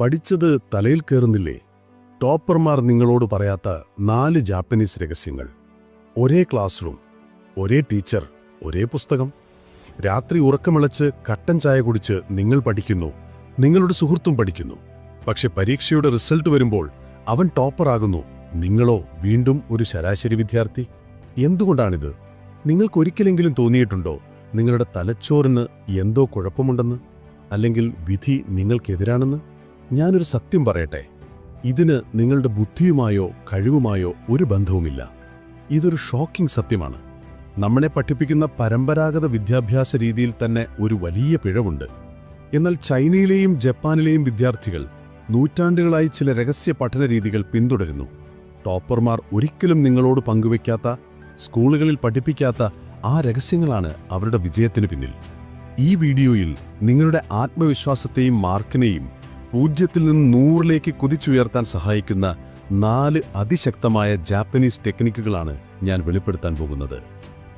പഠിച്ചത് തലയിൽ കയറുന്നില്ലേ ടോപ്പർമാർ നിങ്ങളോട് പറയാത്ത നാല് ജാപ്പനീസ് രഹസ്യങ്ങൾ. ഒരേ ക്ലാസ് റൂം ഒരേ ടീച്ചർ ഒരേ പുസ്തകം. രാത്രി ഉറക്കമിളച്ച് കട്ടൻ ചായ കുടിച്ച് നിങ്ങൾ പഠിക്കുന്നു നിങ്ങളുടെ സുഹൃത്തും പഠിക്കുന്നു. പക്ഷെ പരീക്ഷയുടെ റിസൾട്ട് വരുമ്പോൾ അവൻ ടോപ്പറാകുന്നു. നിങ്ങളോ വീണ്ടും ഒരു ശരാശരി വിദ്യാർത്ഥി? എന്തുകൊണ്ടാണിത്? നിങ്ങൾക്കൊരിക്കലെങ്കിലും തോന്നിയിട്ടുണ്ടോ നിങ്ങളുടെ തലച്ചോറിന് എന്തോ കുഴപ്പമുണ്ടെന്ന്? അല്ലെങ്കിൽ വിധി നിങ്ങൾക്കെതിരാണെന്ന്? ഞാനൊരു സത്യം പറയട്ടെ. ഇതിന് നിങ്ങളുടെ ബുദ്ധിയുമായോ കഴിവുമായോ ഒരു ബന്ധവുമില്ല. ഇതൊരു ഷോക്കിംഗ് സത്യമാണ്. നമ്മളെ പഠിപ്പിക്കുന്ന പരമ്പരാഗത വിദ്യാഭ്യാസ രീതിയിൽ തന്നെ ഒരു വലിയ പിഴവുണ്ട്. എന്നാൽ ചൈനയിലെയും ജപ്പാനിലെയും വിദ്യാർത്ഥികൾ നൂറ്റാണ്ടുകളായി ചില രഹസ്യ പഠന രീതികൾ പിന്തുടരുന്നു. ടോപ്പർമാർ ഒരിക്കലും നിങ്ങളോട് പങ്കുവയ്ക്കാത്ത സ്കൂളുകളിൽ പഠിപ്പിക്കാത്ത ആ രഹസ്യങ്ങളാണ് അവരുടെ വിജയത്തിന് പിന്നിൽ. ഈ വീഡിയോയിൽ നിങ്ങളുടെ ആത്മവിശ്വാസത്തെയും മാർക്കിനെയും പൂജ്യത്തിൽ നിന്ന് നൂറിലേക്ക് കുതിച്ചുയർത്താൻ സഹായിക്കുന്ന നാല് അതിശക്തമായ ജാപ്പനീസ് ടെക്നിക്കുകളാണ് ഞാൻ വെളിപ്പെടുത്താൻ പോകുന്നത്.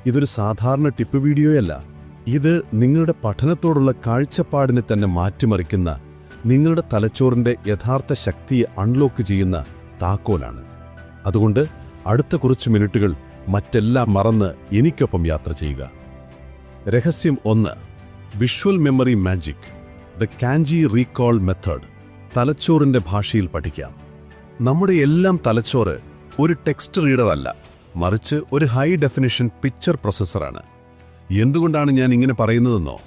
ഇതൊരു സാധാരണ ടിപ്പ് വീഡിയോയല്ല. ഇത് നിങ്ങളുടെ പഠനത്തോടുള്ള കാഴ്ചപ്പാടിനെ തന്നെ മാറ്റിമറിക്കുന്ന നിങ്ങളുടെ തലച്ചോറിന്റെ യഥാർത്ഥ ശക്തിയെ അൺലോക്ക് ചെയ്യുന്ന താക്കോലാണ്. അതുകൊണ്ട് അടുത്ത കുറച്ച് മിനിറ്റുകൾ മറ്റെല്ലാം മറന്ന് എനിക്കൊപ്പം യാത്ര ചെയ്യുക. രഹസ്യം ഒന്ന് visual memory magic the kanji recall method. തലച്ചോറിന്റെ ഭാഷയിൽ പഠിക്കാം. നമ്മുടെ എല്ലാം തലച്ചോറ് ഒരു ടെക്സ്റ്റ് റീഡർ അല്ല മറിച്ച് ഒരു ഹൈ ഡെഫിനിഷൻ പിക്ചർ പ്രൊസസ്സറാണ് എന്തുകൊണ്ടാണ് ഞാൻ ഇങ്ങനെ പറയുന്നതെന്നോ?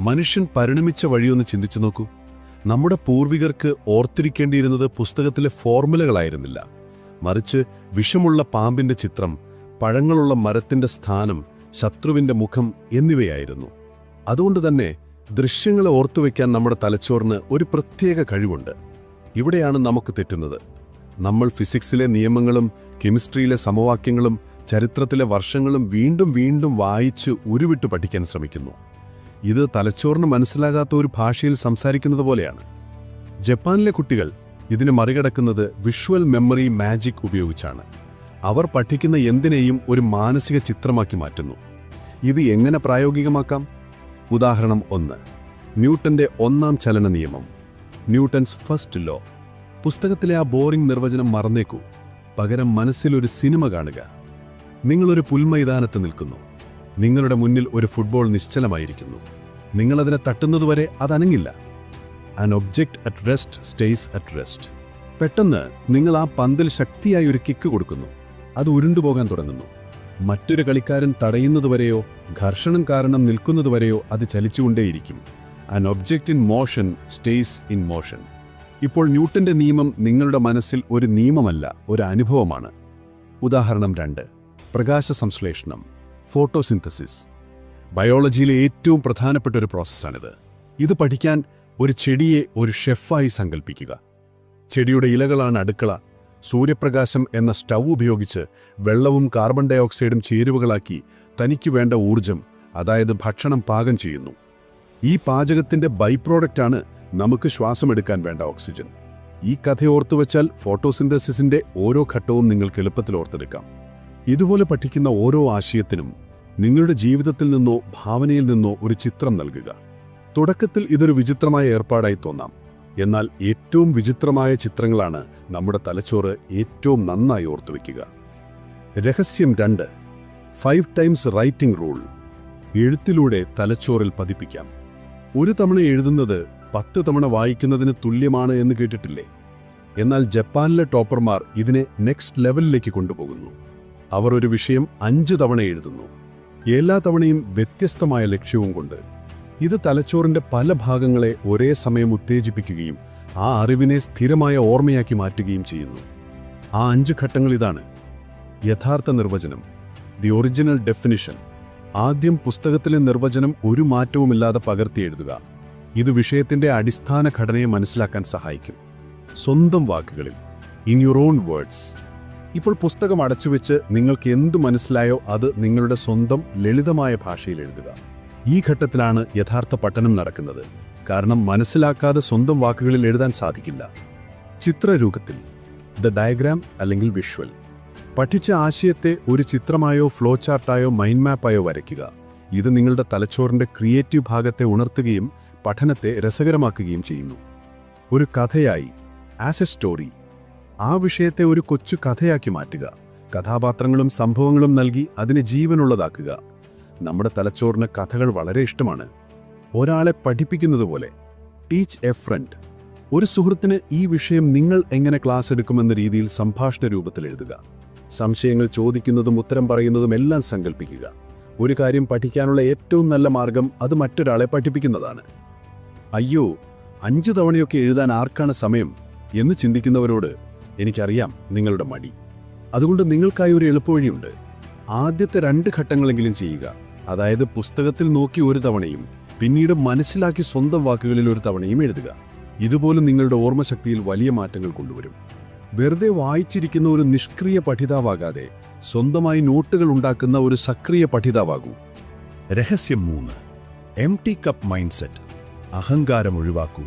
മനുഷ്യൻ പരിണമിച്ച വഴിയൊന്ന് ചിന്തിച്ചു നോക്കൂ. നമ്മുടെ പൂർവികർക്ക് ഓർത്തിരിക്കേണ്ടിയിരുന്നത് പുസ്തകത്തിലെ ഫോർമുലകളായിരുന്നില്ല. മറിച്ച് വിഷമുള്ള പാമ്പിന്റെ ചിത്രം പഴങ്ങളുള്ള മരത്തിന്റെ സ്ഥാനം ശത്രുവിന്റെ മുഖം എന്നിവയായിരുന്നു. അതുകൊണ്ട് തന്നെ ദൃശ്യങ്ങളെ ഓർത്തുവെക്കാൻ നമ്മുടെ തലച്ചോറിന് ഒരു പ്രത്യേക കഴിവുണ്ട്. ഇവിടെയാണ് നമുക്ക് തെറ്റുന്നത്. നമ്മൾ ഫിസിക്സിലെ നിയമങ്ങളും കെമിസ്ട്രിയിലെ സമവാക്യങ്ങളും ചരിത്രത്തിലെ വർഷങ്ങളും വീണ്ടും വീണ്ടും വായിച്ച് ഉരുവിട്ട് പഠിക്കാൻ ശ്രമിക്കുന്നു. ഇത് തലച്ചോറിന് മനസ്സിലാകാത്ത ഒരു ഭാഷയിൽ സംസാരിക്കുന്നത് പോലെയാണ്. ജപ്പാനിലെ കുട്ടികൾ ഇതിനെ മറികടക്കുന്നത് വിഷ്വൽ മെമ്മറി മാജിക് ഉപയോഗിച്ചാണ്. അവർ പഠിക്കുന്ന എന്തിനേയും ഒരു മാനസിക ചിത്രമാക്കി മാറ്റുന്നു. ഇത് എങ്ങനെ പ്രായോഗികമാക്കാം? ഉദാഹരണം ഒന്ന്. ന്യൂട്ടന്റെ ഒന്നാം ചലന നിയമം. Newton's first law. പുസ്തകത്തിലെ ആ ബോറിംഗ് നിർവചനം മറന്നേക്കൂ. പകരം മനസ്സിലൊരു സിനിമ കാണുക. നിങ്ങളൊരു പുൽമൈതാനത്ത് നിൽക്കുന്നു. നിങ്ങളുടെ മുന്നിൽ ഒരു ഫുട്ബോൾ നിശ്ചലമായിരിക്കുന്നു. നിങ്ങളതിനെ തട്ടുന്നതുവരെ അതനങ്ങില്ല. An object at rest stays at rest പെട്ടെന്ന് നിങ്ങൾ ആ പന്തിൽ ശക്തിയായി ഒരു കിക്ക് കൊടുക്കുന്നു. അത് ഉരുണ്ടുപോകാൻ തുടങ്ങുന്നു. മറ്റൊരു കളിക്കാരൻ തടയുന്നതുവരെയോ ഘർഷണം കാരണം നിൽക്കുന്നതുവരെയോ അത് ചലിച്ചുകൊണ്ടേയിരിക്കും. An object in motion stays in motion ഇപ്പോൾ ന്യൂട്ടന്റെ നിയമം നിങ്ങളുടെ മനസ്സിൽ ഒരു നിയമമല്ല ഒരു അനുഭവമാണ്. ഉദാഹരണം രണ്ട്. പ്രകാശ സംശ്ലേഷണം. ഫോട്ടോസിന്തസിസ്. ബയോളജിയിലെ ഏറ്റവും പ്രധാനപ്പെട്ട ഒരു പ്രോസസ്സാണിത്. ഇത് പഠിക്കാൻ ഒരു ചെടിയെ ഒരു ഷെഫായി സങ്കല്പിക്കുക ചെടിയുടെ ഇലകളാണ് അടുക്കള സൂര്യപ്രകാശം എന്ന സ്റ്റൗ ഉപയോഗിച്ച് വെള്ളവും കാർബൺ ഡൈ ഓക്സൈഡും ചേരുവകളാക്കി തനിക്ക് വേണ്ട ഊർജം അതായത് ഭക്ഷണം പാകം ചെയ്യുന്നു. ഈ പാചകത്തിന്റെ ബൈ പ്രോഡക്റ്റാണ് നമുക്ക് ശ്വാസമെടുക്കാൻ വേണ്ട ഓക്സിജൻ. ഈ കഥ ഓർത്തുവച്ചാൽ ഫോട്ടോസിന്തസിസിന്റെ ഓരോ ഘട്ടവും നിങ്ങൾക്ക് എളുപ്പത്തിൽ ഓർത്തെടുക്കാം. ഇതുപോലെ പഠിക്കുന്ന ഓരോ ആശയത്തിനും നിങ്ങളുടെ ജീവിതത്തിൽ നിന്നോ ഭാവനയിൽ നിന്നോ ഒരു ചിത്രം നൽകുക. തുടക്കത്തിൽ ഇതൊരു വിചിത്രമായ ഏർപ്പാടായി തോന്നാം. എന്നാൽ ഏറ്റവും വിചിത്രമായ ചിത്രങ്ങളാണ് നമ്മുടെ തലച്ചോറ് ഏറ്റവും നന്നായി ഓർത്തുവെക്കുക രഹസ്യം രണ്ട് ഫൈവ് ടൈംസ് റൈറ്റിംഗ് റൂൾ. എഴുത്തിലൂടെ തലച്ചോറിൽ പതിപ്പിക്കാം. ഒരു തവണ എഴുതുന്നത് പത്ത് തവണ വായിക്കുന്നതിന് തുല്യമാണ് എന്ന് കേട്ടിട്ടില്ലേ? എന്നാൽ ജപ്പാനിലെ ടോപ്പർമാർ ഇതിനെ നെക്സ്റ്റ് ലെവലിലേക്ക് കൊണ്ടുപോകുന്നു. അവർ ഒരു വിഷയം അഞ്ച് തവണ എഴുതുന്നു. എല്ലാ തവണയും വ്യത്യസ്തമായ ലക്ഷ്യവും കൊണ്ട് ഇത് തലച്ചോറിന്റെ പല ഭാഗങ്ങളെ ഒരേ സമയം ഉത്തേജിപ്പിക്കുകയും ആ അറിവിനെ സ്ഥിരമായ ഓർമ്മയാക്കി മാറ്റുകയും ചെയ്യുന്നു. ആ അഞ്ച് ഘട്ടങ്ങൾ ഇതാണ്. യഥാർത്ഥ നിർവചനം. ദി ഒറിജിനൽ ഡെഫിനിഷൻ ആദ്യം പുസ്തകത്തിലെ നിർവചനം ഒരു മാറ്റവുമില്ലാതെ പകർത്തി എഴുതുക. ഇത് വിഷയത്തിന്റെ അടിസ്ഥാന ഘടനയെ മനസ്സിലാക്കാൻ സഹായിക്കും. സ്വന്തം വാക്കുകളിൽ. ഇൻ യുവർ ഓൺ വേർഡ്സ് ഇപ്പോൾ പുസ്തകം അടച്ചുവെച്ച് നിങ്ങൾക്ക് എന്തു മനസ്സിലായോ അത് നിങ്ങളുടെ സ്വന്തം ലളിതമായ ഭാഷയിൽ എഴുതുക. ഈ ഘട്ടത്തിലാണ് യഥാർത്ഥ പഠനം നടക്കുന്നത്. കാരണം മനസ്സിലാക്കാതെ സ്വന്തം വാക്കുകളിൽ എഴുതാൻ സാധിക്കില്ല. ചിത്രരൂപത്തിൽ ദ ഡയഗ്രാം അല്ലെങ്കിൽ വിഷ്വൽ പഠിച്ച ആശയത്തെ ഒരു ചിത്രമായോ ഫ്ലോ ചാർട്ടായോ മൈൻഡ് മാപ്പായോ വരയ്ക്കുക. ഇത് നിങ്ങളുടെ തലച്ചോറിന്റെ ക്രിയേറ്റീവ് ഭാഗത്തെ ഉണർത്തുകയും പഠനത്തെ രസകരമാക്കുകയും ചെയ്യുന്നു. ഒരു കഥയായി ആസ് എ സ്റ്റോറി ആ വിഷയത്തെ ഒരു കൊച്ചു കഥയാക്കി മാറ്റുക. കഥാപാത്രങ്ങളും സംഭവങ്ങളും നൽകി അതിനെ ജീവനുള്ളതാക്കുക. നമ്മുടെ തലച്ചോറിന് കഥകൾ വളരെ ഇഷ്ടമാണ്. ഒരാളെ പഠിപ്പിക്കുന്നത് പോലെ ടീച്ച് എ ഫ്രണ്ട് ഒരു സുഹൃത്തിന് ഈ വിഷയം നിങ്ങൾ എങ്ങനെ ക്ലാസ് എടുക്കുമെന്ന രീതിയിൽ സംഭാഷണ രൂപത്തിൽ എഴുതുക. സംശയങ്ങൾ ചോദിക്കുന്നതും ഉത്തരം പറയുന്നതും എല്ലാം സങ്കല്പിക്കുക ഒരു കാര്യം പഠിക്കാനുള്ള ഏറ്റവും നല്ല മാർഗം അത് മറ്റൊരാളെ പഠിപ്പിക്കുന്നതാണ്. അയ്യോ അഞ്ചു തവണയൊക്കെ എഴുതാൻ ആർക്കാണ് സമയം എന്ന് ചിന്തിക്കുന്നവരോട് എനിക്കറിയാം നിങ്ങളുടെ മടി. അതുകൊണ്ട് നിങ്ങൾക്കായി ഒരു എളുപ്പവഴിയുണ്ട്. ആദ്യത്തെ രണ്ട് ഘട്ടങ്ങളെങ്കിലും ചെയ്യുക. അതായത് പുസ്തകത്തിൽ നോക്കി ഒരു തവണയും പിന്നീട് മനസ്സിലാക്കി സ്വന്തം വാക്കുകളിൽ ഒരു തവണയും എഴുതുക. ഇതുപോലും നിങ്ങളുടെ ഓർമ്മശക്തിയിൽ വലിയ മാറ്റങ്ങൾ കൊണ്ടുവരും. വെറുതെ വായിച്ചിരിക്കുന്ന ഒരു നിഷ്ക്രിയ പഠിതാവാകാതെ സ്വന്തമായി നോട്ടുകൾ ഉണ്ടാക്കുന്ന ഒരു സക്രിയ പഠിതാവാകൂ. രഹസ്യം മൂന്ന്. Empty cup mindset. അഹങ്കാരം ഒഴിവാക്കൂ.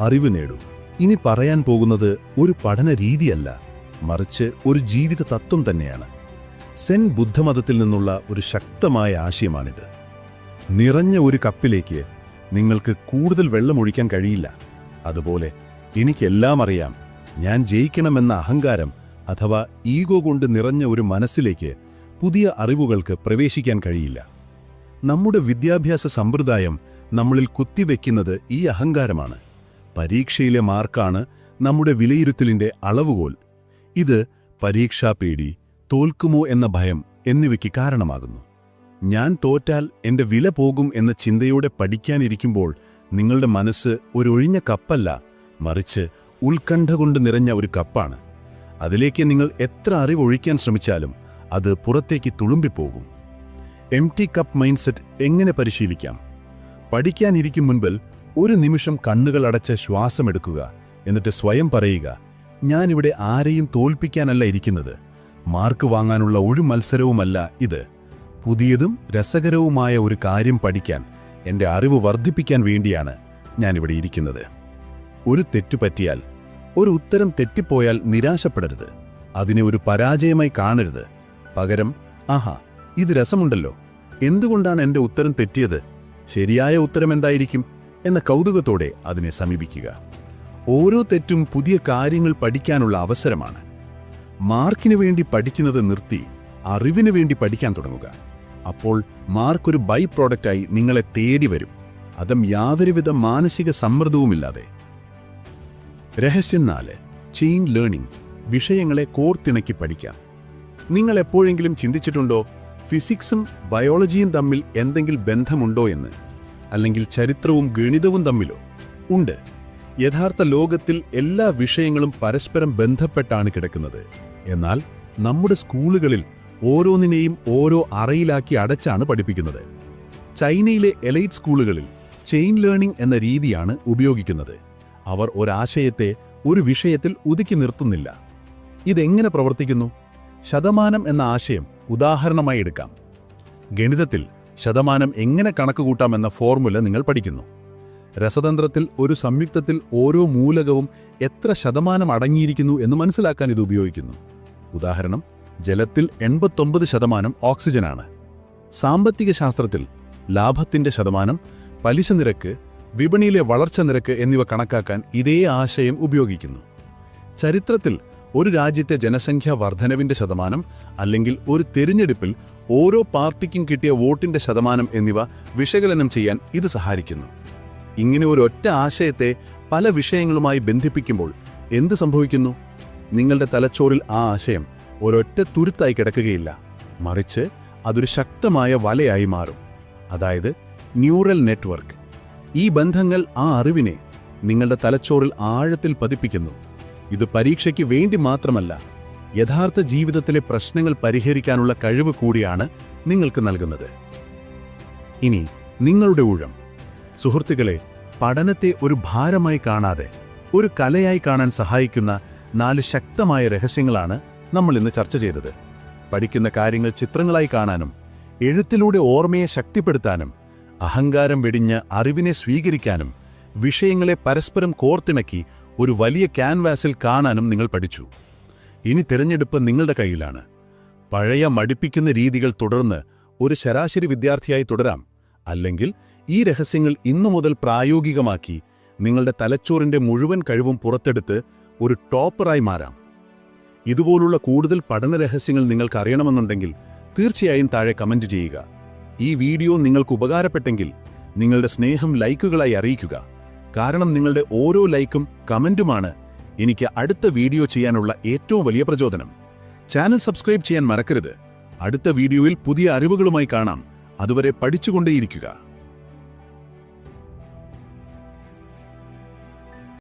അറിവ് നേടൂ. ഇനി പറയാൻ പോകുന്നത് ഒരു പഠന രീതിയല്ല മറിച്ച് ഒരു ജീവിത തത്വം തന്നെയാണ്. സെൻ ബുദ്ധമതത്തിൽ നിന്നുള്ള ഒരു ശക്തമായ ആശയമാണിത്. നിറഞ്ഞ ഒരു കപ്പിലേക്ക് നിങ്ങൾക്ക് കൂടുതൽ വെള്ളമൊഴിക്കാൻ കഴിയില്ല. അതുപോലെ എനിക്കെല്ലാം അറിയാം ഞാൻ ജയിക്കണമെന്ന അഹങ്കാരം അഥവാ ഈഗോ കൊണ്ട് നിറഞ്ഞ ഒരു മനസ്സിലേക്ക് പുതിയ അറിവുകൾക്ക് പ്രവേശിക്കാൻ കഴിയില്ല. നമ്മുടെ വിദ്യാഭ്യാസ സമ്പ്രദായം നമ്മളിൽ കുത്തിവെക്കുന്നത് ഈ അഹങ്കാരമാണ്. പരീക്ഷയിലെ മാർക്കാണ് നമ്മുടെ വിലയിരുത്തലിന്റെ അളവുകോൽ. ഇത് പരീക്ഷാ പേടി തോൽക്കുമോ എന്ന ഭയം എന്നിവയ്ക്ക് കാരണമാകുന്നു. ഞാൻ തോറ്റാൽ എന്റെ വില പോകും എന്ന ചിന്തയോടെ പഠിക്കാനിരിക്കുമ്പോൾ നിങ്ങളുടെ മനസ്സ് ഒരൊഴിഞ്ഞ കപ്പല്ല മറിച്ച് ഉത്കണ്ഠ കൊണ്ട് നിറഞ്ഞ ഒരു കപ്പാണ്. അതിലേക്ക് നിങ്ങൾ എത്ര അറിവ് ഒഴിക്കാൻ ശ്രമിച്ചാലും അത് പുറത്തേക്ക് തുളുമ്പിപ്പോകും. എം ടി കപ്പ് മൈൻഡ്സെറ്റ് എങ്ങനെ പരിശീലിക്കാം? പഠിക്കാനിരിക്കും മുൻപിൽ ഒരു നിമിഷം കണ്ണുകൾ അടച്ച് ശ്വാസമെടുക്കുക എന്നിട്ട് സ്വയം പറയുക ഞാനിവിടെ ആരെയും തോൽപ്പിക്കാനല്ല ഇരിക്കുന്നത്. മാർക്ക് വാങ്ങാനുള്ള ഒരു മത്സരവുമല്ല ഇത്. പുതിയതും രസകരവുമായ ഒരു കാര്യം പഠിക്കാൻ എന്റെ അറിവ് വർദ്ധിപ്പിക്കാൻ വേണ്ടിയാണ് ഞാനിവിടെ ഇരിക്കുന്നത്. ഒരു തെറ്റു പറ്റിയാൽ ഒരു ഉത്തരം തെറ്റിപ്പോയാൽ നിരാശപ്പെടരുത്. അതിനെ ഒരു പരാജയമായി കാണരുത്. പകരം ആഹാ ഇത് രസമുണ്ടല്ലോ. എന്തുകൊണ്ടാണ് എന്റെ ഉത്തരം തെറ്റിയത്? ശരിയായ ഉത്തരം എന്തായിരിക്കും? എന്ന കൗതുകത്തോടെ അതിനെ സമീപിക്കുക. ഓരോ തെറ്റും പുതിയ കാര്യങ്ങൾ പഠിക്കാനുള്ള അവസരമാണ്. മാർക്കിനു വേണ്ടി പഠിക്കുന്നത് നിർത്തി അറിവിനു വേണ്ടി പഠിക്കാൻ തുടങ്ങുക. അപ്പോൾ മാർക്ക് ഒരു ബൈ പ്രോഡക്റ്റായി നിങ്ങളെ തേടി വരും. അതും യാതൊരുവിധ മാനസിക സമ്മർദ്ദവുമില്ലാതെ. രഹസ്യം നാല്. Chain learning. വിഷയങ്ങളെ കോർത്തിണക്കി പഠിക്കാം. നിങ്ങൾ എപ്പോഴെങ്കിലും ചിന്തിച്ചിട്ടുണ്ടോ? ഫിസിക്സും ബയോളജിയും തമ്മിൽ എന്തെങ്കിലും ബന്ധമുണ്ടോ എന്ന്? അല്ലെങ്കിൽ ചരിത്രവും ഗണിതവും തമ്മിലോ? ഉണ്ട്. യഥാർത്ഥ ലോകത്തിൽ എല്ലാ വിഷയങ്ങളും പരസ്പരം ബന്ധപ്പെട്ടാണ് കിടക്കുന്നത്. എന്നാൽ നമ്മുടെ സ്കൂളുകളിൽ ഓരോന്നിനെയും ഓരോ അറയിലാക്കി അടച്ചാണ് പഠിപ്പിക്കുന്നത്. ചൈനയിലെ എലൈറ്റ് സ്കൂളുകളിൽ ചെയിൻ ലേണിംഗ് എന്ന രീതിയാണ് ഉപയോഗിക്കുന്നത്. അവർ ഒരാശയത്തെ ഒരു വിഷയത്തിൽ ഒതുക്കി നിർത്തുന്നില്ല. ഇതെങ്ങനെ പ്രവർത്തിക്കുന്നു? ശതമാനം എന്ന ആശയം ഉദാഹരണമായി എടുക്കാം. ഗണിതത്തിൽ ശതമാനം എങ്ങനെ കണക്കുകൂട്ടാമെന്ന ഫോർമുല നിങ്ങൾ പഠിക്കുന്നു. രസതന്ത്രത്തിൽ ഒരു സംയുക്തത്തിൽ ഓരോ മൂലകവും എത്ര ശതമാനം അടങ്ങിയിരിക്കുന്നു എന്ന് മനസ്സിലാക്കാൻ ഇത് ഉപയോഗിക്കുന്നു. ഉദാഹരണം ജലത്തിൽ എൺപത്തൊമ്പത് ശതമാനം ഓക്സിജനാണ്. സാമ്പത്തിക ശാസ്ത്രത്തിൽ ലാഭത്തിന്റെ ശതമാനം പലിശ നിരക്ക് വിപണിയിലെ വളർച്ച നിരക്ക് എന്നിവ കണക്കാക്കാൻ ഇതേ ആശയം ഉപയോഗിക്കുന്നു. ചരിത്രത്തിൽ ഒരു രാജ്യത്തെ ജനസംഖ്യാ വർധനവിന്റെ ശതമാനം അല്ലെങ്കിൽ ഒരു തിരഞ്ഞെടുപ്പിൽ ഓരോ പാർട്ടിക്കും കിട്ടിയ വോട്ടിന്റെ ശതമാനം എന്നിവ വിശകലനം ചെയ്യാൻ ഇത് സഹായിക്കുന്നു. ഇങ്ങനെ ഒരു ഒറ്റ ആശയത്തെ പല വിഷയങ്ങളുമായി ബന്ധിപ്പിക്കുമ്പോൾ എന്ത് സംഭവിക്കുന്നു? നിങ്ങളുടെ തലച്ചോറിൽ ആ ആശയം ഒരൊറ്റ തുരുത്തായി കിടക്കുകയില്ല. മറിച്ച് അതൊരു ശക്തമായ വലയായി മാറും. അതായത് ന്യൂറൽ നെറ്റ്വർക്ക്. ഈ ബന്ധങ്ങൾ ആ അറിവിനെ നിങ്ങളുടെ തലച്ചോറിൽ ആഴത്തിൽ പതിപ്പിക്കുന്നു. ഇത് പരീക്ഷയ്ക്ക് വേണ്ടി മാത്രമല്ല യഥാർത്ഥ ജീവിതത്തിലെ പ്രശ്നങ്ങൾ പരിഹരിക്കാനുള്ള കഴിവ് കൂടിയാണ് നിങ്ങൾക്ക് നൽകുന്നത്. ഇനി നിങ്ങളുടെ ഊഴം. സുഹൃത്തുക്കളെ പഠനത്തെ ഒരു ഭാരമായി കാണാതെ ഒരു കലയായി കാണാൻ സഹായിക്കുന്ന നാല് ശക്തമായ രഹസ്യങ്ങളാണ് നമ്മൾ ഇന്ന് ചർച്ച ചെയ്തത്. പഠിക്കുന്ന കാര്യങ്ങൾ ചിത്രങ്ങളായി കാണാനും എഴുത്തിലൂടെ ഓർമ്മയെ ശക്തിപ്പെടുത്താനും അഹങ്കാരം വെടിഞ്ഞ് അറിവിനെ സ്വീകരിക്കാനും വിഷയങ്ങളെ പരസ്പരം കോർത്തിണക്കി ഒരു വലിയ ക്യാൻവാസിൽ കാണാനും നിങ്ങൾ പഠിച്ചു. ഇനി തിരഞ്ഞെടുപ്പ് നിങ്ങളുടെ കയ്യിലാണ്. പഴയ മടിപ്പിക്കുന്ന രീതികൾ തുടർന്ന് ഒരു ശരാശരി വിദ്യാർത്ഥിയായി തുടരാം. അല്ലെങ്കിൽ ഈ രഹസ്യങ്ങൾ ഇന്നു മുതൽ പ്രായോഗികമാക്കി നിങ്ങളുടെ തലച്ചോറിന്റെ മുഴുവൻ കഴിവും പുറത്തെടുത്ത് ഒരു ടോപ്പറായി മാറാം. ഇതുപോലുള്ള കൂടുതൽ പഠന രഹസ്യങ്ങൾ നിങ്ങൾക്ക് അറിയണമെന്നുണ്ടെങ്കിൽ തീർച്ചയായും താഴെ കമന്റ് ചെയ്യുക. ഈ വീഡിയോ നിങ്ങൾക്ക് ഉപകാരപ്പെട്ടെങ്കിൽ നിങ്ങളുടെ സ്നേഹം ലൈക്കുകളായി അറിയിക്കുക. കാരണം നിങ്ങളുടെ ഓരോ ലൈക്കും കമന്റുമാണ് എനിക്ക് അടുത്ത വീഡിയോ ചെയ്യാനുള്ള ഏറ്റവും വലിയ പ്രചോദനം. ചാനൽ സബ്സ്ക്രൈബ് ചെയ്യാൻ മറക്കരുത്. അടുത്ത വീഡിയോയിൽ പുതിയ അറിവുകളുമായി കാണാം. അതുവരെ പഠിച്ചുകൊണ്ടേയിരിക്കുക.